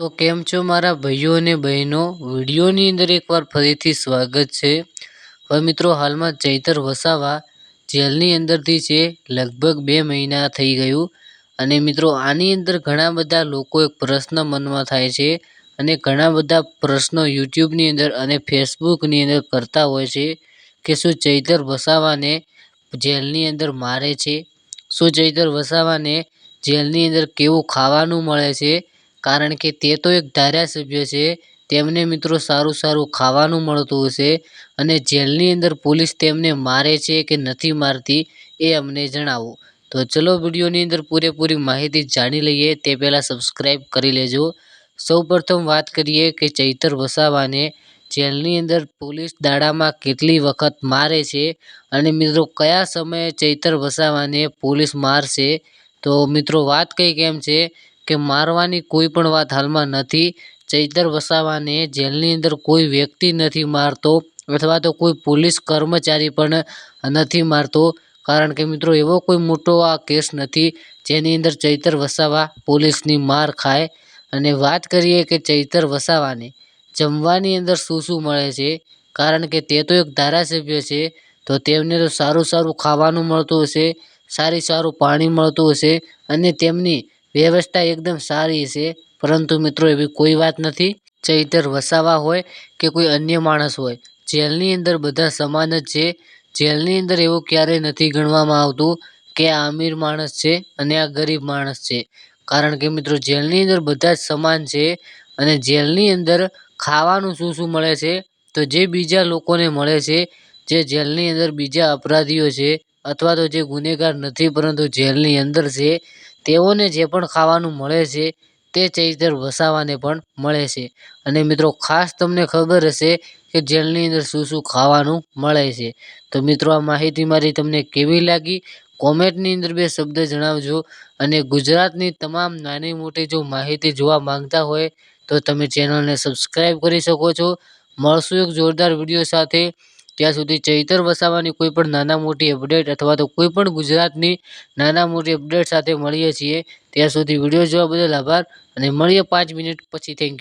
તો કેમ છો મારા ભાઈઓ અને બહેનો? વિડીયોની અંદર એકવાર ફરીથી સ્વાગત છે. હવે મિત્રો, હાલમાં ચૈતર વસાવા જેલની અંદરથી છે. લગભગ બે મહિના થઈ ગયું અને મિત્રો, આની અંદર ઘણા બધા લોકો એક પ્રશ્ન મનમાં થાય છે અને ઘણા બધા પ્રશ્નો યુટ્યુબની અંદર અને ફેસબુકની અંદર કરતા હોય છે કે શું ચૈતર વસાવાને જેલની અંદર મારે છે? શું ચૈતર વસાવાને જેલની અંદર કેવું ખાવાનું મળે છે? કારણ કે તે તો એક ધારાસભ્ય છે, તેમને મિત્રો સારું સારું ખાવાનું મળતું હશે અને જેલની અંદર પોલીસ તેમને મારે છે કે નથી મારતી એ અમને જણાવો. તો ચલો વિડીયોની અંદર પૂરેપૂરી માહિતી જાણી લઈએ, તે પહેલાં સબસ્ક્રાઈબ કરી લેજો. સૌપ્રથમ વાત કરીએ કે ચૈતર વસાવાને, જેલની અંદર પોલીસ દાડામાં કેટલી વખત મારે છે અને મિત્રો કયા સમયે ચૈતર વસાવાને પોલીસ મારશે? તો મિત્રો વાત કંઈક એમ છે? કે મારવાની કોઈ પણ વાત હાલમાં નથી. ચૈતર વસાવાને જેલની અંદર કોઈ વ્યક્તિ નથી મારતો અથવા તો કોઈ પોલીસ કર્મચારી પણ નથી મારતો. કારણ કે મિત્રો, એવો કોઈ મોટો આ કેસ નથી જેની અંદર ચૈતર વસાવા પોલીસની માર ખાય. અને વાત કરીએ કે ચૈતર વસાવાને, જમવાની અંદર શું શું મળે છે? કારણ કે તે તો એક ધારાસભ્ય છે, તો તેમને તો સારું સારું ખાવાનું મળતું હશે, સારી સારું પાણી મળતું હશે અને તેમની વ્યવસ્થા એકદમ સારી છે. પરંતુ મિત્રો, એવી કોઈ વાત નથી. ચૈતર વસાવા હોય કે કોઈ અન્ય માણસ હોય. જેલની અંદર બધા સમાન જ છે. જેલની અંદર એવું ક્યારેય નથી ગણવામાં આવતું કે આ અમીર માણસ છે અને આ ગરીબ માણસ છે. કારણ કે મિત્રો, જેલની અંદર બધા જ સમાન છે અને જેલની અંદર ખાવાનું શું શું મળે છે? તો જે બીજા લોકોને મળે છે, જે જેલની અંદર બીજા અપરાધીઓ છે અથવા તો જે ગુનેગાર નથી પરંતુ જેલની અંદર છે તેઓને જે પણ ખાવાનું મળે છે, તે ચૈતર વસાવાને પણ મળે છે. અને મિત્રો, ખાસ તમને ખબર હશે કે જેલની અંદર શું શું ખાવાનું મળે છે. તો મિત્રો, આ માહિતી મારી તમને કેવી લાગી? કોમેન્ટની અંદર બે શબ્દ જણાવજો. અને ગુજરાતની તમામ નાની મોટી જો માહિતી જોવા માંગતા હોય, તો તમે ચેનલને સબસ્ક્રાઈબ કરી શકો છો. મળશું એક જોરદાર વીડિયો સાથે. ત્યાં સુધી ચૈતર વસાવાની કોઈ પણ નાના મોટી અપડેટ અથવા તો કોઈ પણ ગુજરાતની નાના મોટી અપડેટ સાથે મળીએ છીએ. ત્યાં સુધી વીડિયો જોવા બદલ આભાર અને મળીએ પાંચ મિનિટ પછી. Thank you